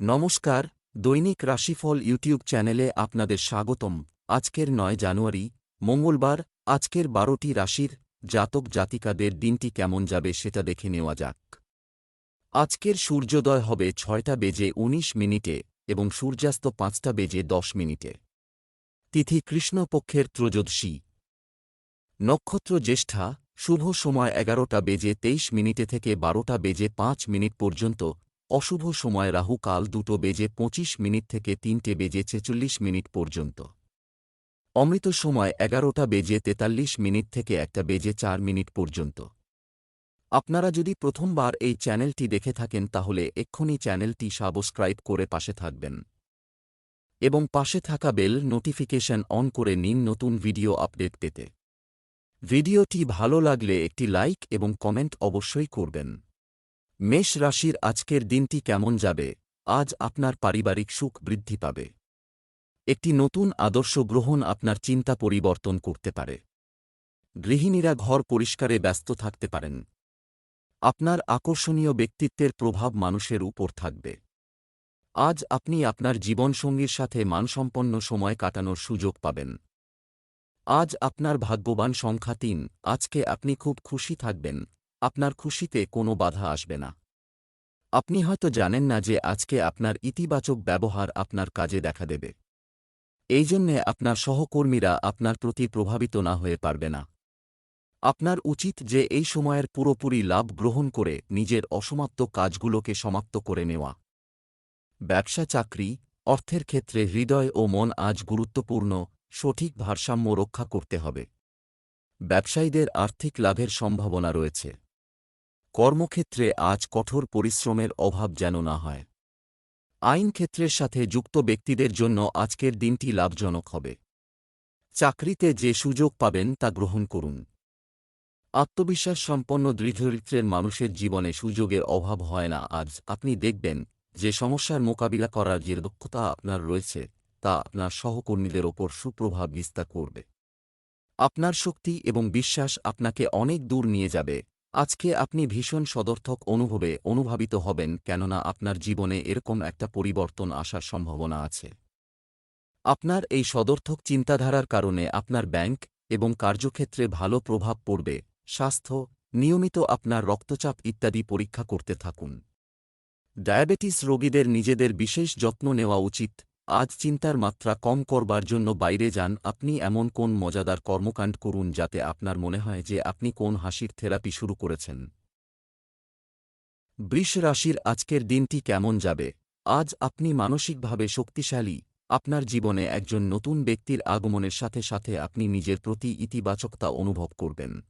নমস্কার, দৈনিক রাশিফল ইউটিউব চ্যানেলে আপনাদের স্বাগতম। আজকের নয় জানুয়ারি, মঙ্গলবার, আজকের বারোটি রাশির জাতক জাতিকাদের দিনটি কেমন যাবে সেটা দেখে নেওয়া যাক। আজকের সূর্যোদয় হবে ছয়টা বেজে ১৯ মিনিটে এবং সূর্যাস্ত পাঁচটা বেজে দশ মিনিটে। তিথি কৃষ্ণপক্ষের ত্রয়োদশী। নক্ষত্র জ্যেষ্ঠা, শুভ সময় এগারোটা বেজে তেইশ মিনিটে থেকে বারোটা বেজে পাঁচ মিনিট পর্যন্ত অশুভ সময় রাহু কাল দুটো বেজে পঁচিশ মিনিট থেকে তিনটে বেজে ছেচল্লিশ মিনিট পর্যন্ত। অমৃত সময় এগারোটা বেজে তেতাল্লিশ মিনিট থেকে একটা বেজে চার মিনিট পর্যন্ত। আপনারা যদি প্রথমবার এই চ্যানেলটি দেখে থাকেন তাহলে এক্ষুনি চ্যানেলটি সাবস্ক্রাইব করে পাশে থাকবেন। এবং পাশে থাকা বেল নোটিফিকেশন অন করে নিন নতুন ভিডিও আপডেট পেতে। ভিডিওটি ভালো লাগলে একটি লাইক এবং কমেন্ট অবশ্যই করবেন। মেষ রাশির আজকের দিনটি কেমন যাবে? আজ আপনার পারিবারিক সুখ বৃদ্ধি পাবে। একটি নতুন আদর্শ গ্রহণ আপনার চিন্তা পরিবর্তন করতে পারে। গৃহিণীরা ঘর পরিষ্কারে ব্যস্ত থাকতে পারেন। আপনার আকর্ষণীয় ব্যক্তিত্বের প্রভাব মানুষের উপর থাকবে। আজ আপনি আপনার জীবনসঙ্গীর সাথে মানসম্পন্ন সময় কাটানোর সুযোগ পাবেন। আজ আপনার ভাগ্যবান সংখ্যা তিন। আজকে আপনি খুব খুশি থাকবেন। আপনার খুশিতে কোনো বাধা আসবে না। আপনি হয়তো জানেন না যে আজকে আপনার ইতিবাচক ব্যবহার আপনার কাজে দেখা দেবে। এই জন্যে আপনার সহকর্মীরা আপনার প্রতি প্রভাবিত না হয়ে পারবে না। আপনার উচিত যে এই সময়ের পুরোপুরি লাভ গ্রহণ করে নিজের অসমাপ্ত কাজগুলোকে সমাপ্ত করে নেওয়া। ব্যবসা চাকরি, অর্থের ক্ষেত্রে হৃদয় ও মন আজ গুরুত্বপূর্ণ, সঠিক ভারসাম্য রক্ষা করতে হবে। ব্যবসায়ীদের আর্থিক লাভের সম্ভাবনা রয়েছে। কর্মক্ষেত্রে আজ কঠোর পরিশ্রমের অভাব যেন না হয়। আইন ক্ষেত্রের সাথে যুক্ত ব্যক্তিদের জন্য আজকের দিনটি লাভজনক হবে। চাকরিতে যে সুযোগ পাবেন তা গ্রহণ করুন। আত্মবিশ্বাস সম্পন্ন দৃঢ়চরিত্রের মানুষের জীবনে সুযোগের অভাব হয় না। আজ আপনি দেখবেন যে সমস্যার মোকাবিলা করার যে দক্ষতা আপনার রয়েছে, তা আপনার সহকর্মীদের ওপর সুপ্রভাব বিস্তার করবে। আপনার শক্তি এবং বিশ্বাস আপনাকে অনেক দূর নিয়ে যাবে। আজকে আপনি ভীষণ সদর্থক অনুভবে অনুভাবিত হবেন কেননা আপনার জীবনে এরকম একটা পরিবর্তন আসার সম্ভাবনা আছে। আপনার এই সদর্থক চিন্তাধারার কারণে আপনার ব্যাংক এবং কার্যক্ষেত্রে ভালো প্রভাব পড়বে, স্বাস্থ্য, নিয়মিত আপনার রক্তচাপ ইত্যাদি পরীক্ষা করতে থাকুন। ডায়াবেটিস রোগীদের নিজেদের বিশেষ যত্ন নেওয়া উচিত আজ চিন্তার মাত্রা কম করবার জন্য বাইরে যান, আপনি এমন কোন মজাদার কর্মকাণ্ড করুন যাতে আপনার মনে হয় যে আপনি কোন হাসির থেরাপি শুরু করেছেন। বৃষ রাশির আজকের দিনটি কেমন যাবে? আজ আপনি মানসিকভাবে শক্তিশালী, আপনার জীবনে একজন নতুন ব্যক্তির আগমনের সাথে সাথে আপনি নিজের প্রতি ইতিবাচকতা অনুভব করবেন।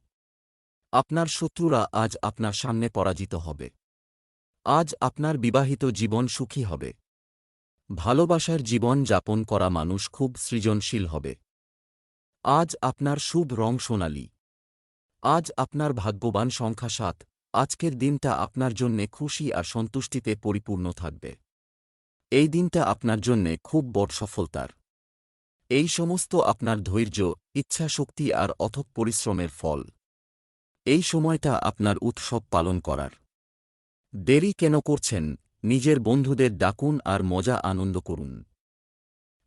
আপনার শত্রুরা আজ আপনার সামনে পরাজিত হবে। আজ আপনার বিবাহিত জীবন সুখী হবে। ভালোবাসার জীবন যাপন করা মানুষ খুব সৃজনশীল হবে। আজ আপনার শুভ রং সোনালি। আজ আপনার ভাগ্যবান সংখ্যা সাত। আজকের দিনটা আপনার জন্যে খুশি আর সন্তুষ্টিতে পরিপূর্ণ থাকবে। এই দিনটা আপনার জন্যে খুব বড় সফলতার। এই সমস্ত আপনার ধৈর্য ইচ্ছাশক্তি আর অথক পরিশ্রমের ফল। এই সময়টা আপনার উৎসব পালন করার। দেরি কেন করছেন? নিজের বন্ধুদের ডাকুন আর মজা আনন্দ করুন।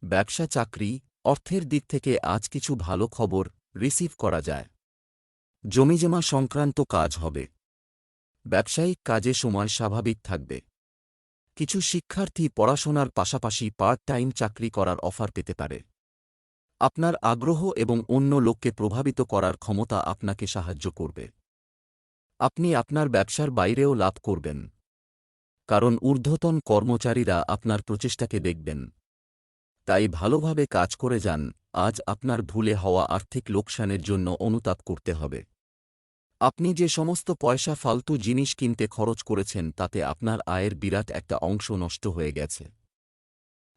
ব্যবসা চাকরি, অর্থের দিক থেকে আজ কিছু ভালো খবর রিসিভ করা যায়। জমিজমা সংক্রান্ত কাজ হবে। ব্যবসায়িক কাজে সময় স্বাভাবিক থাকবে। কিছু শিক্ষার্থী পড়াশোনার পাশাপাশি পার্ট টাইম চাকরি করার অফার পেতে পারে। আপনার আগ্রহ এবং অন্য লোককে প্রভাবিত করার ক্ষমতা আপনাকে সাহায্য করবে। আপনি আপনার ব্যবসার বাইরেও লাভ করবেন। কারণ ঊর্ধ্বতন কর্মচারীরা আপনার প্রচেষ্টাকে দেখবেন। তাই ভালোভাবে কাজ করে যান, আজ আপনার ভুলে হওয়া আর্থিক লোকসানের জন্য অনুতাপ করতে হবে। আপনি যে সমস্ত পয়সা ফালতু জিনিস কিনতে খরচ করেছেন, তাতে আপনার আয়ের বিরাট একটা অংশ নষ্ট হয়ে গেছে।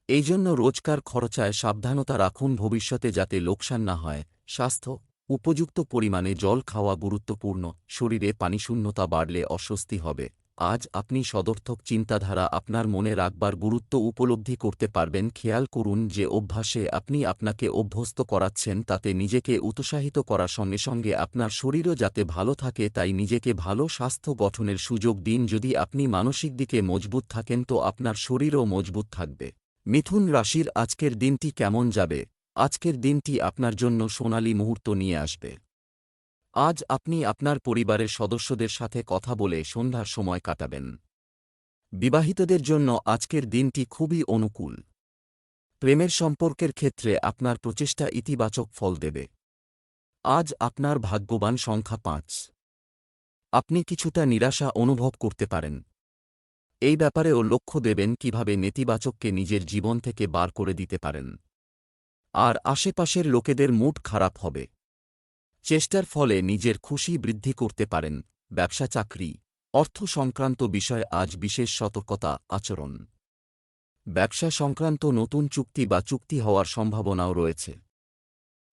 এই জন্য রোজকার খরচায় সাবধানতা রাখুন ভবিষ্যতে যাতে লোকসান না হয়। স্বাস্থ্য, উপযুক্ত পরিমাণে জল খাওয়া গুরুত্বপূর্ণ, শরীরে পানিশূন্যতা বাড়লে অস্বস্তি হবে। আজ আপনি সদর্থক চিন্তাধারা আপনার মনে রাখবার গুরুত্ব উপলব্ধি করতে পারবেন। খেয়াল করুন যে অভ্যাসে আপনি আপনাকে অভ্যস্ত করাচ্ছেন, তাতে নিজেকে উৎসাহিত করার সঙ্গে সঙ্গে আপনার শরীরও যাতে ভালো থাকে, তাই নিজেকে ভালো স্বাস্থ্য গঠনের সুযোগ দিন। যদি আপনি মানসিক দিকে মজবুত থাকেন, তো আপনার শরীরও মজবুত থাকবে। মিথুন রাশির আজকের দিনটি কেমন যাবে? আজকের দিনটি আপনার জন্য সোনালী মুহূর্ত নিয়ে আসবে। আজ আপনি আপনার পরিবারের সদস্যদের সাথে কথা বলে সন্ধ্যার সময় কাটাবেন। বিবাহিতদের জন্য আজকের দিনটি খুবই অনুকূল। প্রেমের সম্পর্কের ক্ষেত্রে আপনার প্রচেষ্টা ইতিবাচক ফল দেবে। আজ আপনার ভাগ্যবান সংখ্যা পাঁচ। আপনি কিছুটা নিরাশা অনুভব করতে পারেন। এই ব্যাপারেও লক্ষ্য দেবেন কীভাবে নেতিবাচককে নিজের জীবন থেকে বার করে দিতে পারেন। আর আশেপাশের লোকেদের মুড খারাপ হবে। চেষ্টার ফলে নিজের খুশি বৃদ্ধি করতে পারেন। ব্যবসা চাকরি, অর্থ সংক্রান্ত বিষয় আজ বিশেষ সতর্কতা আচরণ। ব্যবসা সংক্রান্ত নতুন চুক্তি বা চুক্তি হওয়ার সম্ভাবনাও রয়েছে।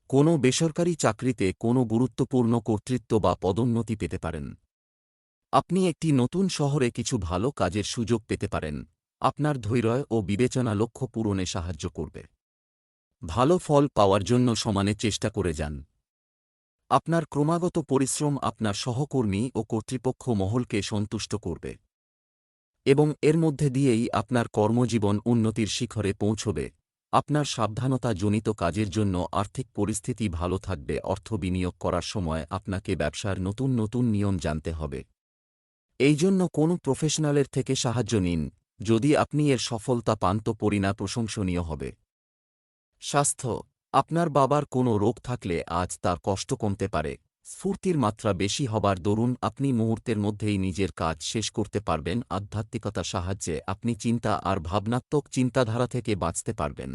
কোনো বেসরকারি চাকরিতে কোনো গুরুত্বপূর্ণ কর্তৃত্ব বা পদোন্নতি পেতে পারেন। আপনি একটি নতুন শহরে কিছু ভালো কাজের সুযোগ পেতে পারেন। আপনার ধৈর্য ও বিবেচনা লক্ষ্য পূরণে সাহায্য করবে। ভালো ফল পাওয়ার জন্য সমানে চেষ্টা করে যান। আপনার ক্রমাগত পরিশ্রম আপনার সহকর্মী ও কর্তৃপক্ষ মহলকে সন্তুষ্ট করবে এবং এর মধ্যে দিয়েই আপনার কর্মজীবন উন্নতির শিখরে পৌঁছবে। আপনার সাবধানতা জনিত কাজের জন্য আর্থিক পরিস্থিতি ভালো থাকবে, অর্থ বিনিয়োগ করার সময় আপনাকে ব্যবসার নতুন নতুন নিয়ম জানতে হবে। এই জন্য কোনো প্রফেশনালের থেকে সাহায্য নিন, যদি আপনি এর সফলতা পান তো পরিণা প্রশংসনীয় হবে। স্বাস্থ্য আপনার বাবার কোনো রোগ থাকলে আজ তার কষ্ট কমতে পারে। স্ফূর্তির মাত্রা বেশি হবার দরুন আপনি মুহূর্তের মধ্যেই নিজের কাজ শেষ করতে পারবেন আধ্যাত্মিকতা সাহায্যে আপনি চিন্তা আর ভাবনাত্মক চিন্তাধারা থেকে বাঁচতে পারবেন।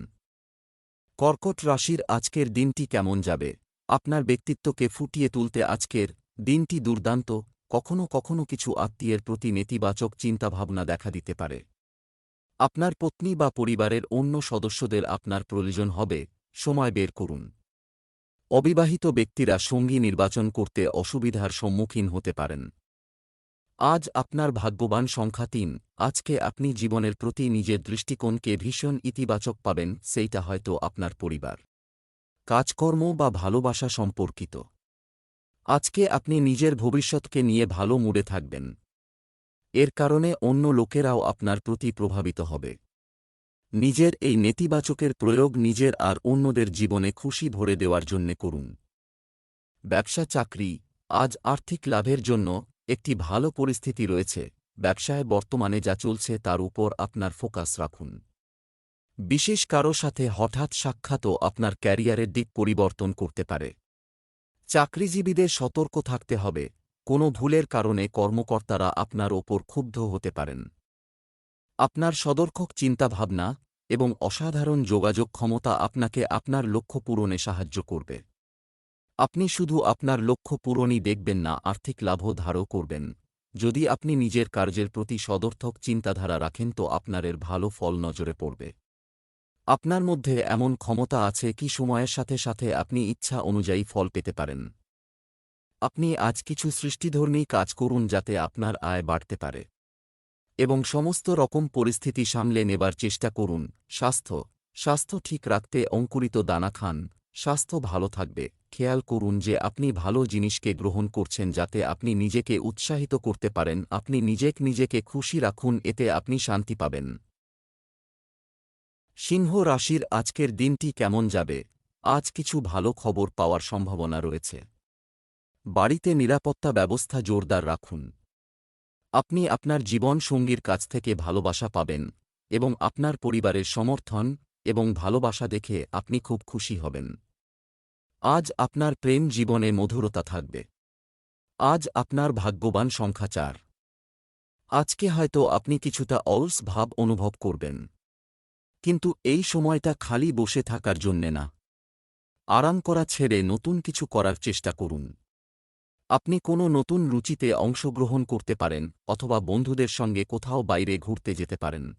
কর্কট রাশির আজকের দিনটি কেমন যাবে? আপনার ব্যক্তিত্বকে ফুটিয়ে তুলতে আজকের দিনটি দুর্দান্ত, কখনো কখনো কিছু আত্মীয়ের প্রতি নেতিবাচক চিন্তাভাবনা দেখা দিতে পারে। আপনার পত্নী বা পরিবারের অন্য সদস্যদের আপনার প্রয়োজন হবে সময় বের করুন। অবিবাহিত ব্যক্তিরা সঙ্গী নির্বাচন করতে অসুবিধার সম্মুখীন হতে পারেন। আজ আপনার ভাগ্যবান সংখ্যা তিন, আজকে আপনি জীবনের প্রতি নিজের দৃষ্টিকোণকে ভীষণ ইতিবাচক পাবেন, সেইটা হয়তো আপনার পরিবার। কাজকর্ম বা ভালোবাসা সম্পর্কিত। আজকে আপনি নিজের ভবিষ্যৎকে নিয়ে ভালো মুডে থাকবেন। এর কারণে অন্য লোকেরাও আপনার প্রতি প্রভাবিত হবে। নিজের এই নেতিবাচকের প্রয়োগ নিজের আর অন্যদের জীবনে খুশি ভরে দেওয়ার জন্যে করুন। ব্যবসা চাকরি, আজ আর্থিক লাভের জন্য একটি ভালো পরিস্থিতি রয়েছে, ব্যবসায় বর্তমানে যা চলছে তার উপর আপনার ফোকাস রাখুন। বিশেষ কারও সাথে হঠাৎ সাক্ষাৎও আপনার ক্যারিয়ারের দিক পরিবর্তন করতে পারে। চাকরিজীবীদের সতর্ক থাকতে হবে, কোনো ভুলের কারণে কর্মকর্তারা আপনার ওপর ক্ষুব্ধ হতে পারেন। আপনার সদর্থক চিন্তাভাবনা এবং অসাধারণ যোগাযোগ ক্ষমতা আপনাকে আপনার লক্ষ্য পূরণে সাহায্য করবে। আপনি শুধু আপনার লক্ষ্য পূরণই দেখবেন না, আর্থিক লাভও ধারও করবেন। যদি আপনি নিজের কার্যের প্রতি সদর্থক চিন্তাধারা রাখেন, তো আপনার এর ভালো ফল নজরে পড়বে। আপনার মধ্যে এমন ক্ষমতা আছে কি সময়ের সাথে সাথে আপনি ইচ্ছা অনুযায়ী ফল পেতে পারেন। আপনি আজ কিছু সৃষ্টিধর্মী কাজ করুন যাতে আপনার আয় বাড়তে পারে। এবং সমস্ত রকম পরিস্থিতি সামলে নেবার চেষ্টা করুন। স্বাস্থ্য। স্বাস্থ্য ঠিক রাখতে অঙ্কুরিত দানা খান। স্বাস্থ্য ভালো থাকবে। খেয়াল করুন যে আপনি ভালো জিনিসকে গ্রহণ করছেন যাতে আপনি নিজেকে উৎসাহিত করতে পারেন। আপনি নিজেক নিজেকে খুশি রাখুন, এতে আপনি শান্তি পাবেন। সিংহ রাশির আজকের দিনটি কেমন যাবে? আজ কিছু ভালো খবর পাওয়ার সম্ভাবনা রয়েছে। বাড়িতে নিরাপত্তা ব্যবস্থা জোরদার রাখুন। আপনি আপনার জীবন সঙ্গীর কাছ থেকে ভালোবাসা পাবেন এবং আপনার পরিবারের সমর্থন এবং ভালোবাসা দেখে আপনি খুব খুশি হবেন। আজ আপনার প্রেম জীবনে মধুরতা থাকবে। আজ আপনার ভাগ্যবান সংখ্যা চার। আজকে হয়তো আপনি কিছুটা অলস ভাব অনুভব করবেন। কিন্তু এই সময়টা খালি বসে থাকার জন্যে না। আরাম করা ছেড়ে নতুন কিছু করার চেষ্টা করুন। আপনি কোনো নতুন রুচিতে অংশগ্রহণ করতে পারেন অথবা বন্ধুদের সঙ্গে কোথাও বাইরে ঘুরতে যেতে পারেন।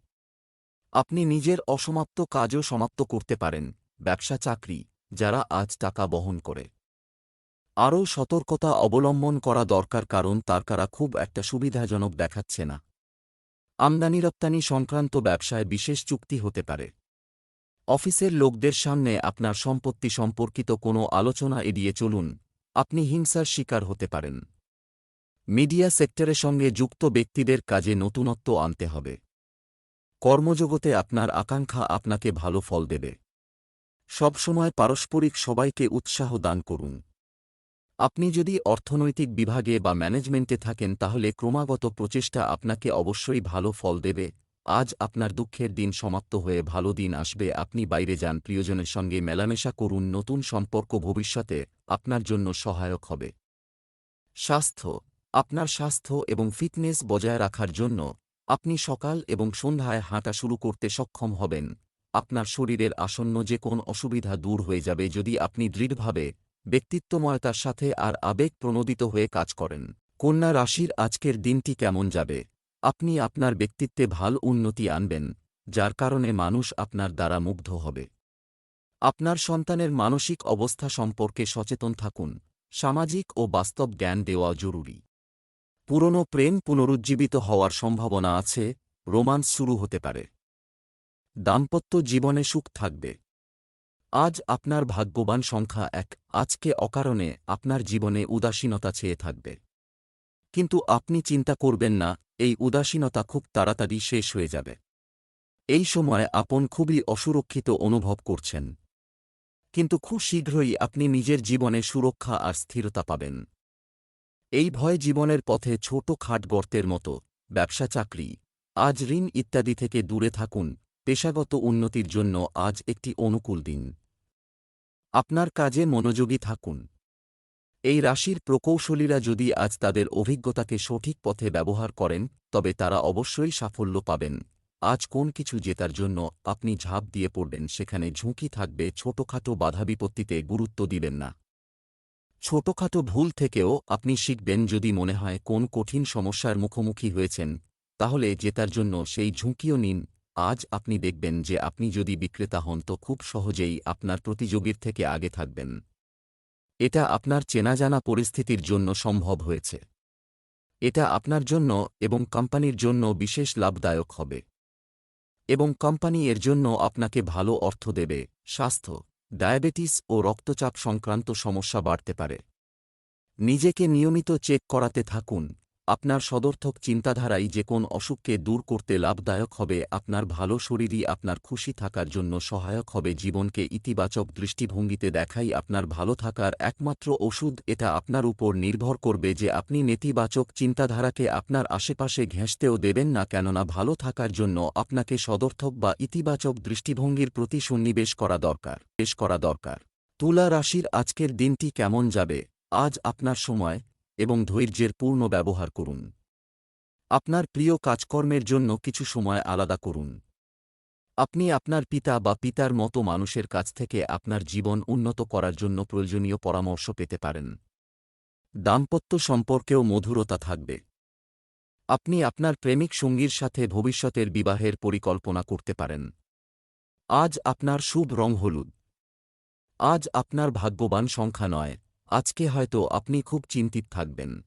আপনি নিজের অসমাপ্ত কাজও সমাপ্ত করতে পারেন, ব্যবসা চাকরি, যারা আজ টাকা বহন করে। আরও সতর্কতা অবলম্বন করা দরকার কারণ তারকারা খুব একটা সুবিধাজনক দেখাচ্ছে না। আমদানি রপ্তানি সংক্রান্ত ব্যবসায় বিশেষ চুক্তি হতে পারে। অফিসের লোকদের সামনে আপনার সম্পত্তি সম্পর্কিত কোনো আলোচনা এড়িয়ে চলুন আপনি হিংসার শিকার হতে পারেন। মিডিয়া সেক্টরের সঙ্গে যুক্ত ব্যক্তিদের কাজে নতুনত্ব আনতে হবে। কর্মজগতে আপনার আকাঙ্ক্ষা আপনাকে ভালো ফল দেবে। সবসময় পারস্পরিক সবাইকে উৎসাহ দান করুন। আপনি যদি অর্থনৈতিক বিভাগে বা ম্যানেজমেন্টে থাকেন তাহলে ক্রমাগত প্রচেষ্টা আপনাকে অবশ্যই ভালো ফল দেবে। আজ আপনার দুঃখের দিন সমাপ্ত হয়ে ভালো দিন আসবে। আপনি বাইরে যান, প্রিয়জনের সঙ্গে মেলামেশা করুন, নতুন সম্পর্ক ভবিষ্যতে আপনার জন্য সহায়ক হবে। স্বাস্থ্য, আপনার স্বাস্থ্য এবং ফিটনেস বজায় রাখার জন্য আপনি সকাল এবং সন্ধ্যায় হাঁটা শুরু করতে সক্ষম হবেন। আপনার শরীরের আসন্ন যে কোন অসুবিধা দূর হয়ে যাবে যদি আপনি দৃঢ়ভাবে ব্যক্তিত্বময়তার সাথে আর আবেগ প্রণোদিত হয়ে কাজ করেন। কন্যা রাশির আজকের দিনটি কেমন যাবে? আপনি আপনার ব্যক্তিত্বে ভালো উন্নতি আনবেন, যার কারণে মানুষ আপনার দ্বারা মুগ্ধ হবে। আপনার সন্তানের মানসিক অবস্থা সম্পর্কে সচেতন থাকুন, সামাজিক ও বাস্তব জ্ঞান দেওয়া জরুরি। পুরনো প্রেম পুনরুজ্জীবিত হওয়ার সম্ভাবনা আছে, রোমান্স শুরু হতে পারে। দাম্পত্য জীবনে সুখ থাকবে। আজ আপনার ভাগ্যবান সংখ্যা এক, আজকে অকারণে আপনার জীবনে উদাসীনতা চেয়ে থাকবে। কিন্তু আপনি চিন্তা করবেন না এই উদাসীনতা খুব তাড়াতাড়ি শেষ হয়ে যাবে। এই সময় আপন খুবই অসুরক্ষিত অনুভব করছেন। কিন্তু খুব শীঘ্রই আপনি নিজের জীবনে সুরক্ষা আর স্থিরতা পাবেন। এই ভয় জীবনের পথে ছোট খাট গর্তের মতো, ব্যবসা চাকরি, আজ ঋণ ইত্যাদি থেকে দূরে থাকুন, পেশাগত উন্নতির জন্য আজ একটি অনুকূল দিন। আপনার কাজে মনোযোগী থাকুন। এই রাশির প্রকৌশলীরা যদি আজ তাদের অভিজ্ঞতাকে সঠিক পথে ব্যবহার করেন, তবে তারা অবশ্যই সাফল্য পাবেন। আজ কোন কিছু জেতার জন্য আপনি ঝাঁপ দিয়ে পড়বেন সেখানে ঝুঁকি থাকবে, ছোটখাটো বাধাবিপত্তিতে গুরুত্ব দিবেন না। ছোটখাটো ভুল থেকেও আপনি শিখবেন যদি মনে হয় কোন কঠিন সমস্যার মুখোমুখি হয়েছেন, তাহলে জেতার জন্য সেই ঝুঁকিও নিন। আজ আপনি দেখবেন যে আপনি যদি বিক্রেতা হন, তো খুব সহজেই আপনার প্রতিযোগীর থেকে আগে থাকবেন। এটা আপনার চেনাজানা পরিস্থিতির জন্য সম্ভব হয়েছে। এটা আপনার জন্য এবং কোম্পানির জন্য বিশেষ লাভদায়ক হবে। এবং কোম্পানি এর জন্য আপনাকে ভালো অর্থ দেবে, স্বাস্থ্য, ডায়াবেটিস ও রক্তচাপ সংক্রান্ত সমস্যা বাড়তে পারে। নিজেকে নিয়মিত চেক করাতে থাকুন আপনার সদর্থক চিন্তাধারাই যে কোন অসুখকে দূর করতে লাভদায়ক হবে, আপনার ভালো শরীরই আপনার খুশি থাকার জন্য সহায়ক হবে, জীবনকে ইতিবাচক দৃষ্টিভঙ্গিতে দেখাই আপনার ভালো থাকার একমাত্র ওষুধ, এটা আপনার উপর নির্ভর করবে যে আপনি নেতিবাচক চিন্তাধারাকে আপনার আশেপাশে ঘেঁষতেও দেবেন না, কেননা ভালো থাকার জন্য আপনাকে সদর্থক বা ইতিবাচক দৃষ্টিভঙ্গির প্রতি সন্নিবেশ করা দরকার। পেশ করা দরকার। তুলা রাশির আজকের দিনটি কেমন যাবে? আজ আপনার সময় এবং ধৈর্যের পূর্ণ ব্যবহার করুন। আপনার প্রিয় কাজকর্মের জন্য কিছু সময় আলাদা করুন। আপনি আপনার পিতা বা পিতার মতো মানুষের কাছ থেকে আপনার জীবন উন্নত করার জন্য প্রয়োজনীয় পরামর্শ পেতে পারেন। দাম্পত্য সম্পর্কেও মধুরতা থাকবে। আপনি আপনার প্রেমিক সঙ্গীর সাথে ভবিষ্যতের বিবাহের পরিকল্পনা করতে পারেন। আজ আপনার শুভ রং হলুদ। আজ আপনার ভাগ্যবান সংখ্যা নয়। আজকে হয়তো আপনি খুব চিন্তিত থাকবেন।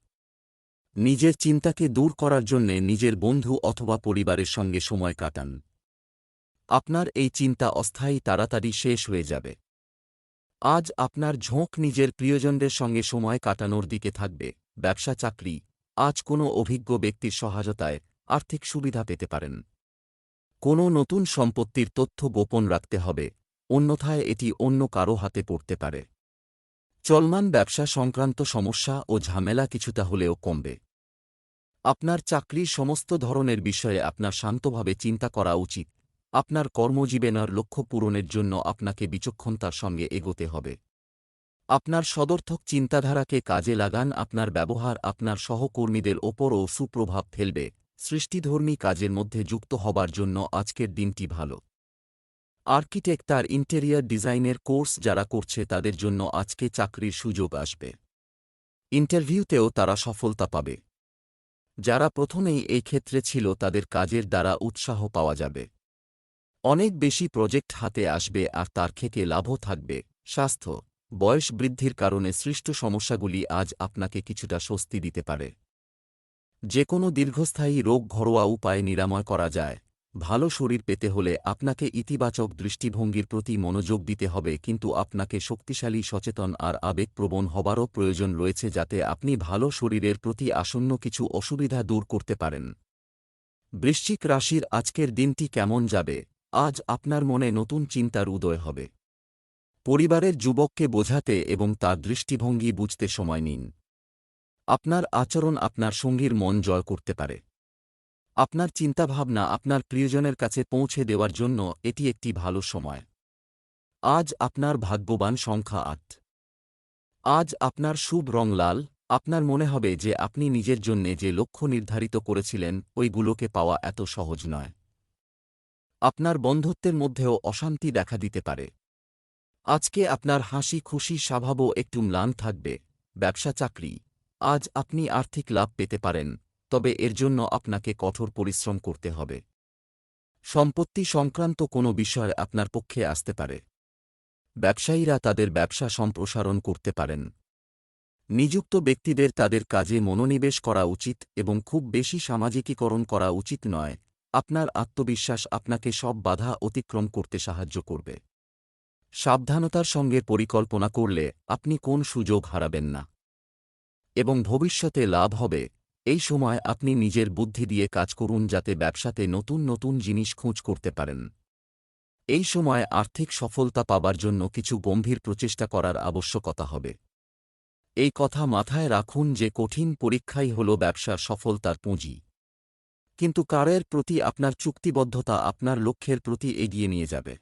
নিজের চিন্তাকে দূর করার জন্যে নিজের বন্ধু অথবা পরিবারের সঙ্গে সময় কাটান। আপনার এই চিন্তা অস্থায়ী তাড়াতাড়ি শেষ হয়ে যাবে। আজ আপনার ঝোঁক নিজের প্রিয়জনদের সঙ্গে সময় কাটানোর দিকে থাকবে। ব্যবসা, চাকরি, আজ কোনো অভিজ্ঞ ব্যক্তির সহায়তায় আর্থিক সুবিধা পেতে পারেন। কোনো নতুন সম্পত্তির তথ্য গোপন রাখতে হবে। অন্যথায় এটি অন্য কারও হাতে পড়তে পারে। চলমান ব্যবসা সংক্রান্ত সমস্যা ও ঝামেলা কিছুটা হলেও কমবে। আপনার চাকরির সমস্ত ধরনের বিষয়ে আপনার শান্তভাবে চিন্তা করা উচিত। আপনার কর্মজীবনের লক্ষ্য পূরণের জন্য আপনাকে বিচক্ষণতার সঙ্গে এগোতে হবে। আপনার সদর্থক চিন্তাধারাকে কাজে লাগান, আপনার ব্যবহার আপনার সহকর্মীদের ওপরও সুপ্রভাব ফেলবে। সৃষ্টিধর্মী কাজের মধ্যে যুক্ত হবার জন্য আজকের দিনটি ভালো। আর্কিটেক্ট তার ইন্টেরিয়ার ডিজাইনের কোর্স যারা করছে তাদের জন্য আজকে চাকরির সুযোগ আসবে। ইন্টারভিউতেও তারা সফলতা পাবে। যারা প্রথমেই এই ক্ষেত্রে ছিল তাদের কাজের দ্বারা উৎসাহ পাওয়া যাবে। অনেক বেশি প্রজেক্ট হাতে আসবে আর তার থেকে লাভও থাকবে। স্বাস্থ্য, বয়স বৃদ্ধির কারণে সৃষ্ট সমস্যাগুলি আজ আপনাকে কিছুটা স্বস্তি দিতে পারে। যে কোনো দীর্ঘস্থায়ী রোগ ঘরোয়া উপায়ে নিরাময় করা যায়। ভালো শরীর পেতে হলে আপনাকে ইতিবাচক দৃষ্টিভঙ্গির প্রতি মনোযোগ দিতে হবে, কিন্তু আপনাকে শক্তিশালী, সচেতন আর আবেগপ্রবণ হবারও প্রয়োজন রয়েছে যাতে আপনি ভালো শরীরের প্রতি আসন্ন কিছু অসুবিধা দূর করতে পারেন। বৃশ্চিক রাশির আজকের দিনটি কেমন যাবে? আজ আপনার মনে নতুন চিন্তার উদয় হবে। পরিবারের যুবককে বোঝাতে এবং তার দৃষ্টিভঙ্গি বুঝতে সময় নিন। আপনার আচরণ আপনার সঙ্গীর মন জয় করতে পারে। আপনার চিন্তাভাবনা আপনার প্রিয়জনের কাছে পৌঁছে দেওয়ার জন্য এটি একটি ভালো সময়। আজ আপনার ভাগ্যবান সংখ্যা আট। আজ আপনার শুভ রং লাল, আপনার মনে হবে যে আপনি নিজের জন্যে যে লক্ষ্য নির্ধারিত করেছিলেন, ওইগুলোকে পাওয়া এত সহজ নয়। আপনার বন্ধত্বের মধ্যেও অশান্তি দেখা দিতে পারে। আজকে আপনার হাসি খুশি স্বভাবও একটু ম্লান থাকবে। ব্যবসা চাকরি। আজ আপনি আর্থিক লাভ পেতে পারেন। তবে এর জন্য আপনাকে কঠোর পরিশ্রম করতে হবে। সম্পত্তি সংক্রান্ত কোনো বিষয় আপনার পক্ষে আসতে পারে। ব্যবসায়ীরা তাদের ব্যবসা সম্প্রসারণ করতে পারেন। নিযুক্ত ব্যক্তিদের তাদের কাজে মনোনিবেশ করা উচিত এবং খুব বেশি সামাজিকীকরণ করা উচিত নয়। আপনার আত্মবিশ্বাস আপনাকে সব বাধা অতিক্রম করতে সাহায্য করবে। সাবধানতার সঙ্গে পরিকল্পনা করলে আপনি কোন সুযোগ হারাবেন না। এবং ভবিষ্যতে লাভ হবে। এই সময় আপনি নিজের বুদ্ধি দিয়ে কাজ করুন যাতে ব্যবসাতে নতুন নতুন জিনিস খোঁজ করতে পারেন। এই সময় আর্থিক সফলতা পাবার জন্য কিছু গম্ভীর প্রচেষ্টা করার আবশ্যকতা হবে। এই কথা মাথায় রাখুন যে কঠিন পরীক্ষাই হল ব্যবসার সফলতার পুঁজি। কিন্তু কারের প্রতি আপনার চুক্তিবদ্ধতা আপনার লক্ষ্যের প্রতি এগিয়ে নিয়ে যাবে।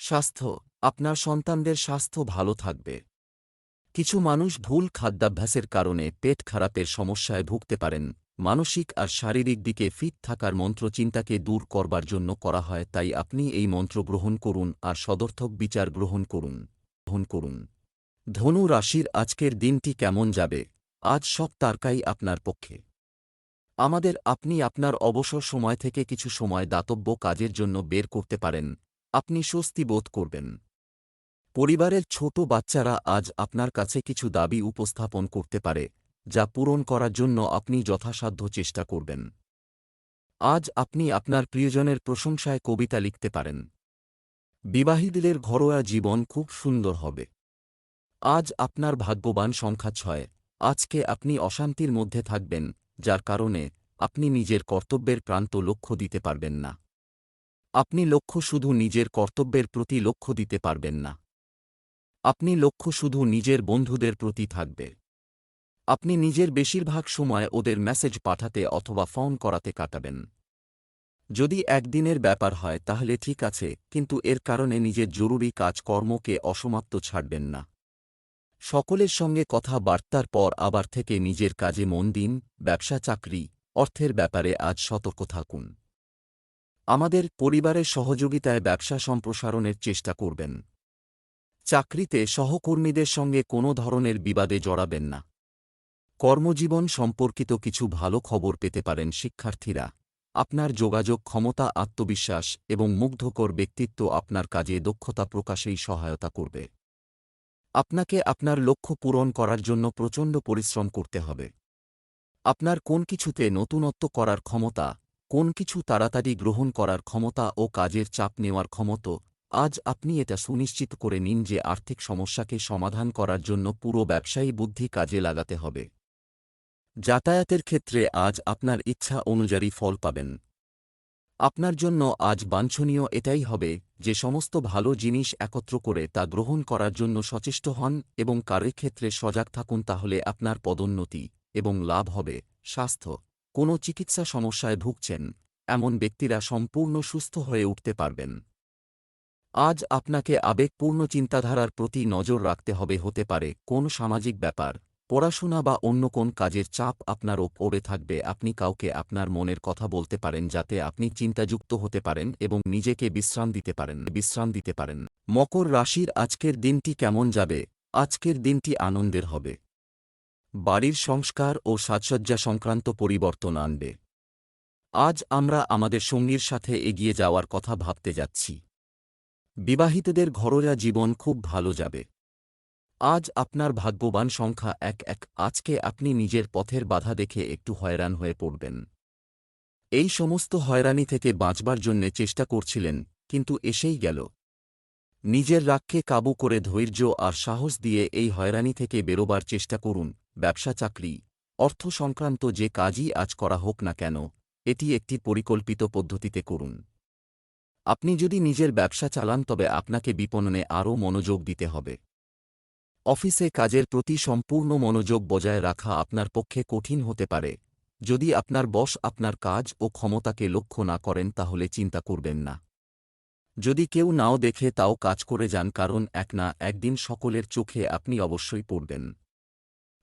স্বাস্থ্য, আপনার সন্তানদের স্বাস্থ্য ভালো থাকবে। কিছু মানুষ ভুল খাদ্যাভ্যাসের কারণে পেট খারাপের সমস্যায় ভুগতে পারেন। মানসিক আর শারীরিক দিকে ফিট থাকার মন্ত্র চিন্তাকে দূর করবার জন্য করা হয়, তাই আপনি এই মন্ত্র গ্রহণ করুন আর সদর্থক বিচার গ্রহণ করুন। গ্রহণ করুন। ধনু রাশির আজকের দিনটি কেমন যাবে? আজ সব তারকাই আপনার পক্ষে। আমাদের আপনি আপনার অবসর সময় থেকে কিছু সময় দাতব্য কাজের জন্য বের করতে পারেন। আপনি স্বস্তি বোধ করবেন। পরিবারের ছোট বাচ্চারা আজ আপনার কাছে কিছু দাবি উপস্থাপন করতে পারে, যা পূরণ করার জন্য আপনি যথাসাধ্য চেষ্টা করবেন। আজ আপনি আপনার প্রিয়জনের প্রশংসায় কবিতা লিখতে পারেন। বিবাহীদের ঘরোয়া জীবন খুব সুন্দর হবে। আজ আপনার ভাগ্যবান সংখ্যা ছয়। আজকে আপনি অশান্তির মধ্যে থাকবেন, যার কারণে আপনি নিজের কর্তব্যের প্রান্ত লক্ষ্য দিতে পারবেন না। আপনি লক্ষ্য শুধু নিজের কর্তব্যের প্রতি লক্ষ্য দিতে পারবেন না। আপনি লক্ষ্য শুধু নিজের বন্ধুদের প্রতি থাকবে। আপনি নিজের বেশিরভাগ সময় ওদের মেসেজ পাঠাতে অথবা ফোন করাতে কাটাবেন। যদি একদিনের ব্যাপার হয়, তাহলে ঠিক আছে, কিন্তু এর কারণে নিজের জরুরি কাজকর্মকে অসমাপ্ত ছাড়বেন না। সকলের সঙ্গে কথা বার্তার পর আবার থেকে নিজের কাজে মন দিন, ব্যবসা, চাকরি, অর্থের ব্যাপারে আজ সতর্ক থাকুন। আমাদের পরিবারের সহযোগিতায় ব্যবসা সম্প্রসারণের চেষ্টা করবেন। চাকরিতে সহকর্মীদের সঙ্গে কোনো ধরনের বিবাদে জড়াবেন না। কর্মজীবন সম্পর্কিত কিছু ভালো খবর পেতে পারেন শিক্ষার্থীরা। আপনার যোগাযোগ ক্ষমতা, আত্মবিশ্বাস এবং মুগ্ধকর ব্যক্তিত্ব আপনার কাজে দক্ষতা প্রকাশেই সহায়তা করবে। আপনাকে আপনার লক্ষ্য পূরণ করার জন্য প্রচণ্ড পরিশ্রম করতে হবে। আপনার কোন কিছুতে নতুনত্ব করার ক্ষমতা, কোন কিছু তাড়াতাড়ি গ্রহণ করার ক্ষমতা ও কাজের চাপ নেওয়ার ক্ষমতা আজ আপনি এটা সুনিশ্চিত করে নিন যে আর্থিক সমস্যাকে সমাধান করার জন্য পুরো ব্যবসায়ী বুদ্ধি কাজে লাগাতে হবে। যাতায়াতের ক্ষেত্রে আজ আপনার ইচ্ছা অনুযায়ী ফল পাবেন। আপনার জন্য আজ বাঞ্ছনীয় এটাই হবে যে সমস্ত ভালো জিনিস একত্র করে তা গ্রহণ করার জন্য সচেষ্ট হন এবং কারের ক্ষেত্রে সজাগ থাকুন তাহলে আপনার পদোন্নতি এবং লাভ হবে। স্বাস্থ্য, কোনো চিকিৎসা সমস্যায় ভুগছেন, এমন ব্যক্তিরা সম্পূর্ণ সুস্থ হয়ে উঠতে পারবেন। আজ আপনাকে আবেগপূর্ণ চিন্তাধারার প্রতি নজর রাখতে হবে হতে পারে কোন সামাজিক ব্যাপার, পড়াশোনা বা অন্য কোন কাজের চাপ আপনার ওপরে থাকবে, আপনি কাউকে আপনার মনের কথা বলতে পারেন যাতে আপনি চিন্তাযুক্ত হতে পারেন এবং নিজেকে বিশ্রাম দিতে পারেন, বিশ্রাম দিতে পারেন। মকর রাশির আজকের দিনটি কেমন যাবে? আজকের দিনটি আনন্দের হবে। বাড়ির সংস্কার ও সাজসজ্জা সংক্রান্ত পরিবর্তন আনবে। আজ আমরা আমাদের সঙ্গীর সাথে এগিয়ে যাওয়ার কথা ভাবতে যাচ্ছি। বিবাহিতদের ঘরোয়া জীবন খুব ভালো যাবে। আজ আপনার ভাগ্যবান সংখ্যা এক এক, আজকে আপনি নিজের পথের বাধা দেখে একটু হয়রান হয়ে পড়বেন। এই সমস্ত হয়রানি থেকে বাঁচবার জন্যে চেষ্টা করছিলেন, কিন্তু এসেই গেল। নিজের রাগকে কাবু করে ধৈর্য আর সাহস দিয়ে এই হয়রানি থেকে বেরোবার চেষ্টা করুন, ব্যবসা চাকরি, অর্থ সংক্রান্ত যে কাজই আজ করা হোক না কেন, এটি একটি পরিকল্পিত পদ্ধতিতে করুন। আপনি যদি নিজের ব্যবসা চালান, তবে আপনাকে বিপণনে আরও মনোযোগ দিতে হবে। অফিসে কাজের প্রতি সম্পূর্ণ মনোযোগ বজায় রাখা আপনার পক্ষে কঠিন হতে পারে। যদি আপনার বস আপনার কাজ ও ক্ষমতাকে লক্ষ্য না করেন, তাহলে চিন্তা করবেন না। যদি কেউ নাও দেখে, তাও কাজ করে যান, কারণ এক না, একদিন সকলের চোখে আপনি অবশ্যই পড়বেন।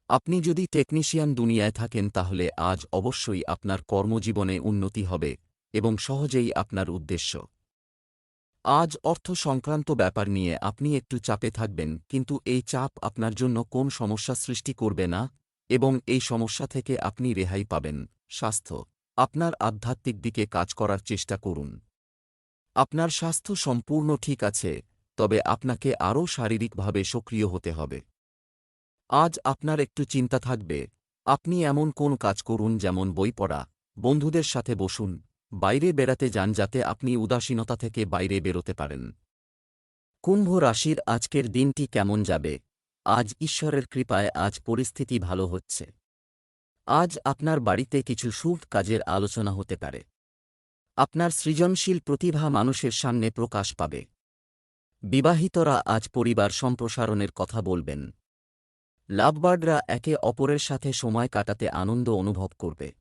আপনি যদি টেকনিশিয়ান দুনিয়ায় থাকেন, তাহলে আজ অবশ্যই আপনার কর্মজীবনে উন্নতি হবে এবং সহজেই আপনার উদ্দেশ্য। আজ অর্থ সংক্রান্ত ব্যাপার নিয়ে আপনি একটু চাপে থাকবেন, কিন্তু এই চাপ আপনার জন্য কোন সমস্যা সৃষ্টি করবে না এবং এই সমস্যা থেকে আপনি রেহাই পাবেন। স্বাস্থ্য, আপনার আধ্যাত্মিক দিকে কাজ করার চেষ্টা করুন। আপনার স্বাস্থ্য সম্পূর্ণ ঠিক আছে, তবে আপনাকে আরও শারীরিকভাবে সক্রিয় হতে হবে। আজ আপনার একটু চিন্তা থাকবে, আপনি এমন কোন কাজ করুন যেমন বই পড়া, বন্ধুদের সাথে বসুন বাইরে বেড়াতে যান যাতে আপনি উদাসীনতা থেকে বাইরে বেরোতে পারেন। কুম্ভ রাশির আজকের দিনটি কেমন যাবে? আজ ঈশ্বরের কৃপায় আজ পরিস্থিতি ভালো হচ্ছে। আজ আপনার বাড়িতে কিছু শুভ কাজের আলোচনা হতে পারে। আপনার সৃজনশীল প্রতিভা মানুষের সামনে প্রকাশ পাবে। বিবাহিতরা আজ পরিবার সম্প্রসারণের কথা বলবেন। লাভবার্ডরা একে অপরের সাথে সময় কাটাতে আনন্দ অনুভব করবে।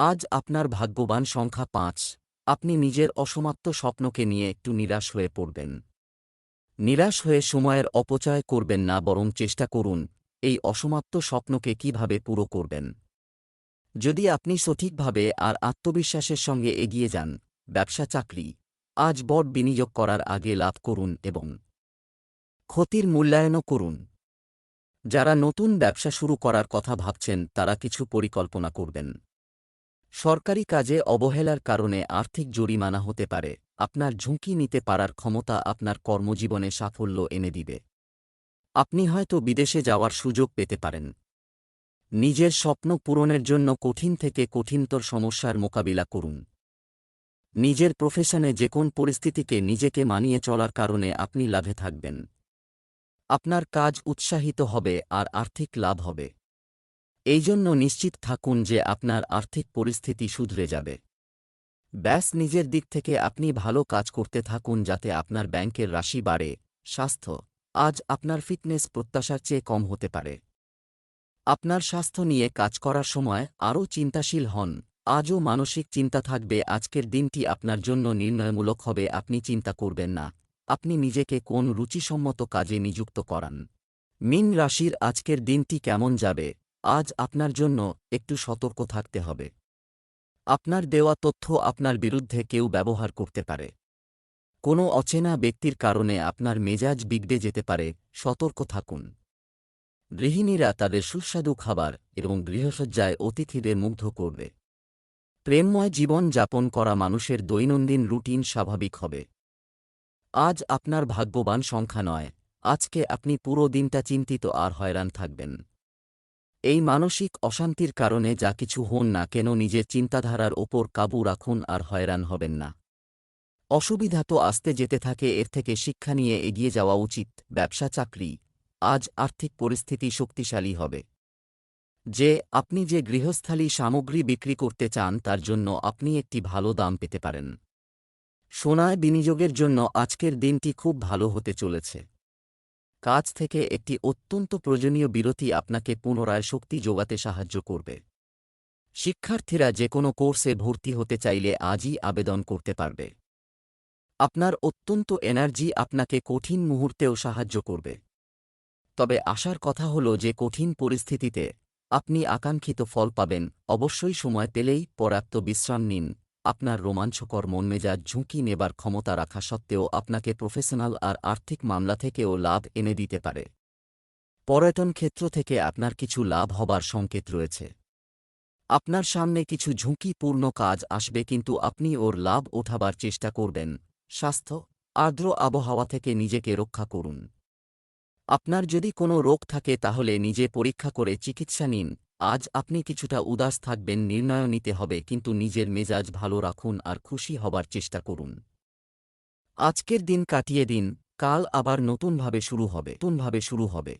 আজ আপনার ভাগ্যবান সংখ্যা পাঁচ। আপনি নিজের অসমাপ্ত স্বপ্নকে নিয়ে একটু নিরাশ হয়ে পড়বেন। নিরাশ হয়ে সময়ের অপচয় করবেন না, বরং চেষ্টা করুন এই অসমাপ্ত স্বপ্নকে কীভাবে পুরো করবেন। যদি আপনি সঠিকভাবে আর আত্মবিশ্বাসের সঙ্গে এগিয়ে যান, ব্যবসা, চাকরি, আজ বড় বিনিয়োগ করার আগে লাভ করুন এবং ক্ষতির মূল্যায়নও করুন। যারা নতুন ব্যবসা শুরু করার কথা ভাবছেন, তারা কিছু পরিকল্পনা করবেন। সরকারি কাজে অবহেলার কারণে আর্থিক জরিমানা হতে পারে, আপনার ঝুঁকি নিতে পারার ক্ষমতা আপনার কর্মজীবনে সাফল্য এনে দিবে। আপনি হয়তো বিদেশে যাওয়ার সুযোগ পেতে পারেন। নিজের স্বপ্ন পূরণের জন্য কঠিন থেকে কঠিনতর সমস্যার মোকাবিলা করুন। নিজের প্রফেশনে যে কোন পরিস্থিতিকে নিজেকে মানিয়ে চলার কারণে আপনি লাভে থাকবেন। আপনার কাজ উৎসাহিত হবে আর আর্থিক লাভ হবে। এই জন্য নিশ্চিত থাকুন যে আপনার আর্থিক পরিস্থিতি শুধরে যাবে। ব্যাস, নিজের দিক থেকে আপনি ভালো কাজ করতে থাকুন যাতে আপনার ব্যাংকের রাশি বাড়ে, স্বাস্থ্য, আজ আপনার ফিটনেস প্রত্যাশার চেয়ে কম হতে পারে। আপনার স্বাস্থ্য নিয়ে কাজ করার সময় আরও চিন্তাশীল হন, আজও মানসিক চিন্তা থাকবে, আজকের দিনটি আপনার জন্য নির্ণয়মূলক হবে, আপনি চিন্তা করবেন না, আপনি নিজেকে কোন রুচিসম্মত কাজে নিযুক্ত করান। মিন রাশির আজকের দিনটি কেমন যাবে? আজ আপনার জন্য একটু সতর্ক থাকতে হবে। আপনার দেওয়া তথ্য আপনার বিরুদ্ধে কেউ ব্যবহার করতে পারে। কোনো অচেনা ব্যক্তির কারণে আপনার মেজাজ বিগড়ে যেতে পারে, সতর্ক থাকুন। গৃহিণীরা তাদের সুস্বাদু খাবার এবং গৃহসজ্জায় অতিথিদের মুগ্ধ করবে। প্রেমময় জীবন যাপন করা মানুষের দৈনন্দিন রুটিন স্বাভাবিক হবে। আজ আপনার ভাগ্যবান সংখ্যা নয়, আজকে আপনি পুরো দিনটা চিন্তিত আর হয়রান থাকবেন। এই মানসিক অশান্তির কারণে যা কিছু হন না কেন নিজের চিন্তাধারার ওপর কাবু রাখুন আর হয়রান হবেন না। অসুবিধা তো আসতে যেতে থাকে, এর থেকে শিক্ষা নিয়ে এগিয়ে যাওয়া উচিত, ব্যবসা, চাকরি। আজ আর্থিক পরিস্থিতি শক্তিশালী হবে। যে, আপনি যে গৃহস্থালী সামগ্রী বিক্রি করতে চান, তার জন্য আপনি একটি ভালো দাম পেতে পারেন। সোনায় বিনিয়োগের জন্য আজকের দিনটি খুব ভালো হতে চলেছে। কাজ থেকে একটি অত্যন্ত প্রয়োজনীয় বিরতি আপনাকে পুনরায় শক্তি যোগাতে সাহায্য করবে। শিক্ষার্থীরা যে কোনো কোর্সে ভর্তি হতে চাইলে আজই আবেদন করতে পারবে। আপনার অত্যন্ত এনার্জি আপনাকে কঠিন মুহূর্তেও সাহায্য করবে। তবে আশার কথা হল যে কঠিন পরিস্থিতিতে আপনি আকাঙ্ক্ষিত ফল পাবেন, অবশ্যই সময় পেলেই পর্যাপ্ত বিশ্রাম নিন। আপনার রোমাঞ্চকর মনমেজাজ ঝুঁকি নেবার ক্ষমতা রাখা সত্ত্বেও আপনাকে প্রফেশনাল আর আর্থিক মামলা থেকেও লাভ এনে দিতে পারে। পর্যটন ক্ষেত্র থেকে আপনার কিছু লাভ হবার সংকেত রয়েছে। আপনার সামনে কিছু ঝুঁকিপূর্ণ কাজ আসবে কিন্তু আপনি ওর লাভ ওঠাবার চেষ্টা করবেন। স্বাস্থ্য, আর্দ্র আবহাওয়া থেকে নিজেকে রক্ষা করুন। আপনার যদি কোনো রোগ থাকে তাহলে নিজে পরীক্ষা করে চিকিৎসা নিন। আজ আপনি কিছুটা উদাস থাকবেন, নির্ণয় নিতে হবে, কিন্তু নিজের মেজাজ ভালো রাখুন আর খুশি হবার চেষ্টা করুন। আজকের দিন কাটিয়ে দিন, কাল আবার নতুনভাবে শুরু হবে, নতুনভাবে শুরু হবে।